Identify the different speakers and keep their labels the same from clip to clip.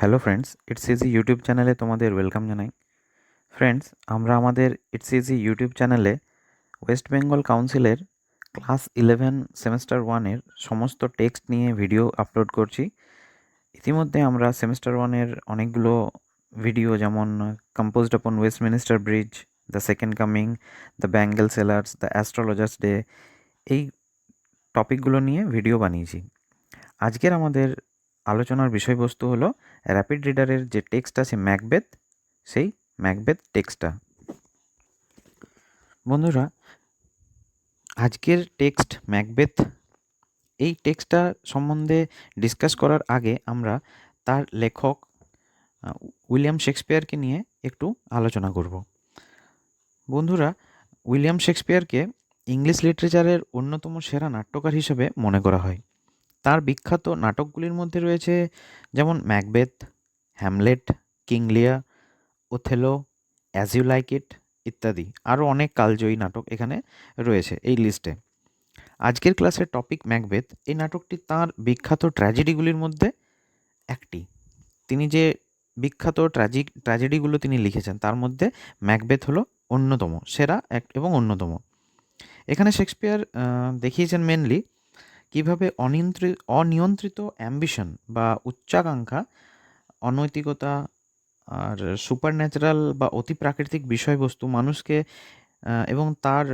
Speaker 1: Hello friends it's easy YouTube চ্যানেলে তোমাদের welcome জানাই। ফ্রেন্ডস আমরা আমাদের ইটস ইজি ইউটিউব চ্যানেলে ওয়েস্ট বেঙ্গল কাউন্সিলের ক্লাস ইলেভেন সেমেস্টার ওয়ানের সমস্ত টেক্সট নিয়ে ভিডিও আপলোড করছি। ইতিমধ্যে আমরা সেমেস্টার ওয়ানের অনেকগুলো ভিডিও যেমন composed upon Westminster Bridge the second coming the bangle sellers the astrologers day এই টপিকগুলো নিয়ে ভিডিও বানিয়েছি। আজকের আমাদের আলোচনার বিষয়বস্তু হলো র্যাপিড রিডারের যে টেক্সট আছে ম্যাকবেথ সেই ম্যাকবেথ টেক্সটটা বন্ধুরা, আজকের টেক্সট ম্যাকবেথ এই টেক্সটটা সম্বন্ধে ডিসকাস করার আগে আমরা তার লেখক উইলিয়াম শেক্সপিয়ারকে নিয়ে একটু আলোচনা করব। বন্ধুরা, উইলিয়াম শেক্সপিয়ারকে ইংলিশ লিটারেচারের অন্যতম সেরা নাট্যকার হিসেবে মনে করা হয়। তার বিখ্যাত নাটকগুলির মধ্যে রয়েছে যেমন Macbeth, Hamlet King Lear Othello, as you like it ইত্যাদি। আরও অনেক কালজয়ী নাটক এখানে রয়েছে এই লিস্টে। আজকের ক্লাসের টপিক ম্যাকবেথ। এই নাটকটি তার বিখ্যাত ট্র্যাজেডিগুলির মধ্যে একটি। তিনি যে বিখ্যাত ট্র্যাজিক, ট্র্যাজেডিগুলো তিনি লিখেছেন, তার মধ্যে ম্যাকবেথ হলো অন্যতম, সেরা এক এবং অন্যতম। এখানে শেক্সপিয়ার দেখিয়েছেন মেনলি কীভাবে অনিয়ন্ত্রিত অনিয়ন্ত্রিত অ্যাম্বিশন বা উচ্চাকাঙ্ক্ষা, অনৈতিকতা আর সুপার ন্যাচারাল বা অতি প্রাকৃতিক বিষয়বস্তু মানুষকে এবং তার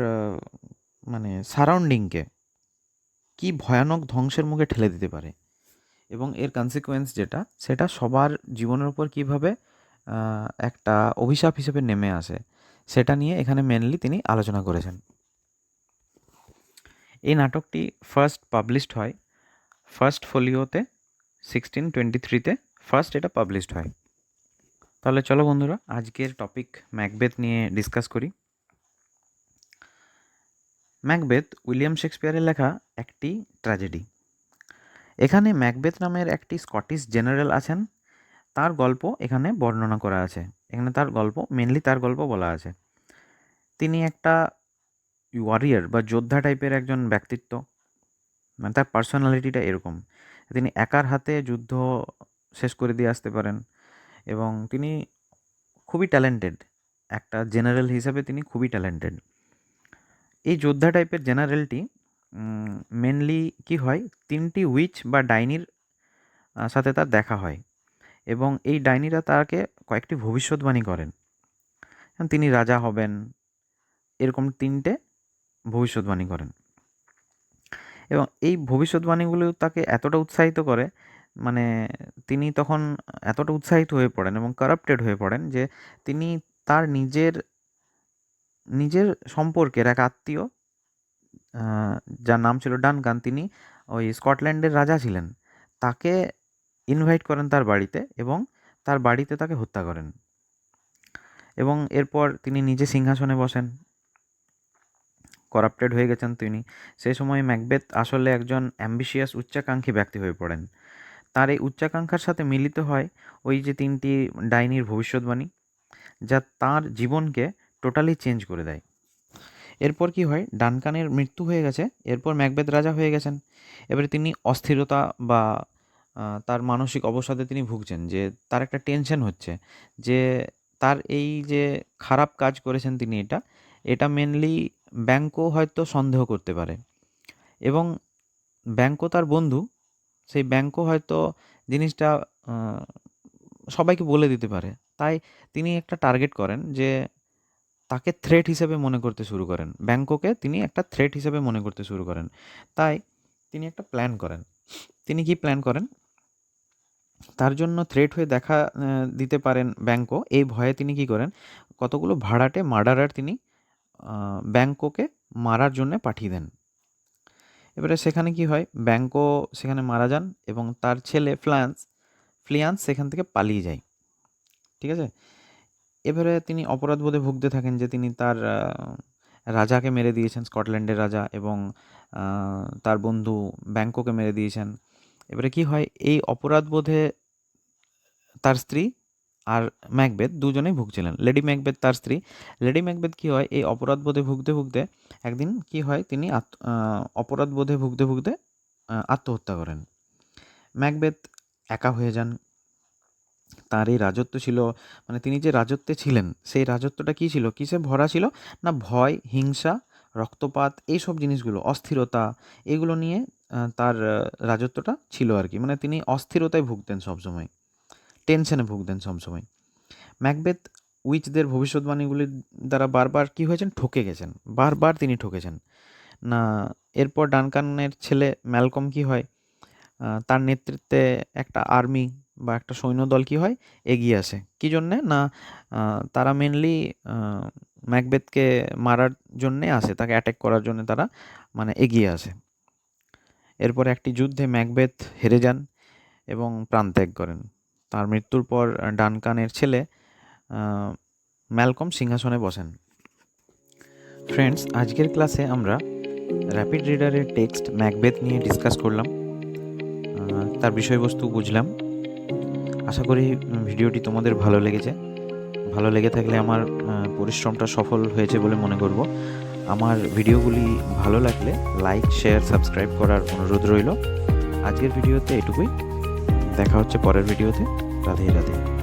Speaker 1: মানে সারাউন্ডিংকে কি ভয়ানক ধ্বংসের মুখে ঠেলে দিতে পারে? এবং এর কনসিকোয়েন্স যেটা, সেটা সবার জীবনের উপর কীভাবে একটা অভিশাপ হিসেবে নেমে আসে, সেটা নিয়ে এখানে মেনলি তিনি আলোচনা করেছেন। এই নাটকটি ফার্স্ট পাবলিশড হয় ফার্স্ট ফোলিওতে সিক্সটিন টোয়েন্টি থ্রিতে ফার্স্ট এটা পাবলিশড হয়। তাহলে চলো বন্ধুরা, আজকের টপিক ম্যাকবেথ নিয়ে ডিসকাস করি। ম্যাকবেথ উইলিয়াম শেক্সপিয়ারের লেখা একটি ট্র্যাজেডি এখানে ম্যাকবেথ নামের একটি স্কটিশ জেনারেল আছেন। তার গল্প এখানে বর্ণনা করা আছে। এখানে তার গল্প মেনলি তার গল্প বলা আছে। তিনি একটা ওয়ারিয়ার বা যোদ্ধা টাইপের একজন ব্যক্তিত্ব মানে তার পার্সোনালিটিটা এরকম। তিনি একার হাতে যুদ্ধ শেষ করে দিয়ে আসতে পারেন এবং তিনি খুবই ট্যালেন্টেড একটা জেনারেল হিসাবে তিনি খুবই ট্যালেন্টেড এই যোদ্ধা টাইপের জেনারেলটি মেনলি কি হয়? তিনটি উইচ বা ডাইনির সাথে তার দেখা হয় এবং এই ডাইনিরা তাকে কয়েকটি ভবিষ্যৎবাণী করেন। তিনি রাজা হবেন, এরকম তিনটে ভবিষ্যৎবাণী করেন। এবং এই ভবিষ্যৎবাণীগুলো তাকে এতটা উৎসাহিত করে মানে তিনি তখন এতটা উৎসাহিত হয়ে পড়েন এবং কারাপ্টেড হয়ে পড়েন যে তিনি তার নিজের নিজের সম্পর্কের এক আত্মীয় যার নাম ছিল ডানকান তিনি ওই স্কটল্যান্ডের রাজা ছিলেন। তাকে ইনভাইট করেন তার বাড়িতে এবং তার বাড়িতে তাকে হত্যা করেন। এবং এরপর তিনি নিজে সিংহাসনে বসেন। করাপ্টেড হয়ে গেছেন তিনি। সেই সময় ম্যাকবেথ আসলে একজন অ্যাম্বিশিয়াস উচ্চাকাঙ্ক্ষী ব্যক্তি হয়ে পড়েন। তার এই উচ্চাকাঙ্ক্ষার সাথে মিলিত হয় ওই যে তিনটি ডাইনির ভবিষ্যৎবাণী যা তার জীবনকে টোটালি চেঞ্জ করে দেয়। এরপর কি হয়? ডানকানের মৃত্যু হয়ে গেছে। এরপর ম্যাকবেদ রাজা হয়ে গেছেন। এবারে তিনি অস্থিরতা বা তার মানসিক অবসাদে তিনি ভুগছেন যে তার একটা টেনশন হচ্ছে, যে তার এই যে খারাপ কাজ করেছেন তিনি এটা এটা মেনলি ব্যাংকও হয়তো সন্দেহ করতে পারে। এবং ব্যাংকও তার বন্ধু, সেই ব্যাংকও হয়তো জিনিসটা সবাইকে বলে দিতে পারে। তাই তিনি একটা টার্গেট করেন যে তাকে থ্রেট হিসেবে মনে করতে শুরু করেন। ব্যাংককে তিনি একটা থ্রেট হিসেবে মনে করতে শুরু করেন। তাই তিনি একটা প্ল্যান করেন। তিনি কি প্ল্যান করেন? তার জন্য থ্রেট হয়ে দেখা দিতে পারেন ব্যাংকো এই ভয়ে তিনি কি করেন? কতগুলো ভাড়াটে মার্ডারার তিনি ব্যাংকোকে মারার জন্য পাঠিয়ে দেন। এবারে সেখানে কি হয়? ব্যাংকো সেখানে মারা যান এবং তার ছেলে ফ্লান্স ফ্লিয়ান্স সেখান থেকে পালিয়ে যায়। ঠিক আছে? এবারে তিনি অপরাধবোধে ভুগতে থাকেন যে তিনি তার রাজাকে মেরে দিয়েছেন, স্কটল্যান্ডের রাজা এবং তার বন্ধু ব্যাংককে মেরে দিয়েছেন। এবারে কি হয়? এই অপরাধবোধে তার স্ত্রী আর ম্যাকবেদ দুজনেই ভুগছিলেন। লেডি ম্যাকবেদ তার স্ত্রী। লেডি ম্যাকবেদ কি হয় এই অপরাধবোধে ভুগতে ভুগতে একদিন কি হয় তিনি আত্ম আহ, অপরাধবোধে ভুগতে ভুগতে আত্মহত্যা করেন। ম্যাকবেদ একা হয়ে যান। তার এই রাজত্ব ছিল মানে তিনি যে রাজত্বে ছিলেন সেই রাজত্বটা কী ছিল কিসে ভরা ছিল? না ভয় হিংসা রক্তপাত এইসব জিনিসগুলো অস্থিরতা এগুলো নিয়ে তার রাজত্বটা ছিল আর কি। মানে তিনি অস্থিরতায় ভুগতেন সবসময়। টেনশনে ভুগতেন সবসময়। ম্যাকবেথ উইচদের ভবিষ্যৎবাণীগুলির দ্বারা বারবার কী হয়েছেন? ঠকে গেছেন। বারবার তিনি ঠকেছেন। না, এরপর ডানকানের ছেলে ম্যালকম কি হয়? তার নেতৃত্বে একটা আর্মি বা একটা সৈন্যদল কি হয়? এগিয়ে আসে। কী জন্যে? না তারা মেনলি ম্যাকবেথকে মারার জন্যে আসে। তাকে অ্যাটাক করার জন্য তারা মানে এগিয়ে আসে। এরপর একটি যুদ্ধে ম্যাকবেথ হেরে যান এবং প্রাণত্যাগ করেন। তার মৃত্যুর পর ডানকানের ছেলে ম্যালকম সিংহাসনে বসেন। ফ্রেন্ডস আজকের ক্লাসে আমরা র্যাপিড রিডারের টেক্সট ম্যাকবেথ নিয়ে ডিসকাস করলাম। তার বিষয়বস্তু বুঝলাম। আশা করি ভিডিওটি তোমাদের ভালো লেগেছে। ভালো লেগে থাকলে আমার পরিশ্রমটা সফল হয়েছে বলে মনে করব। আমার ভিডিওগুলি ভালো লাগলে লাইক শেয়ার সাবস্ক্রাইব করার অনুরোধ রইল। আজকের ভিডিওতে এটুকুই। দেখা হচ্ছে পরের ভিডিওতে। রাধে রাধে।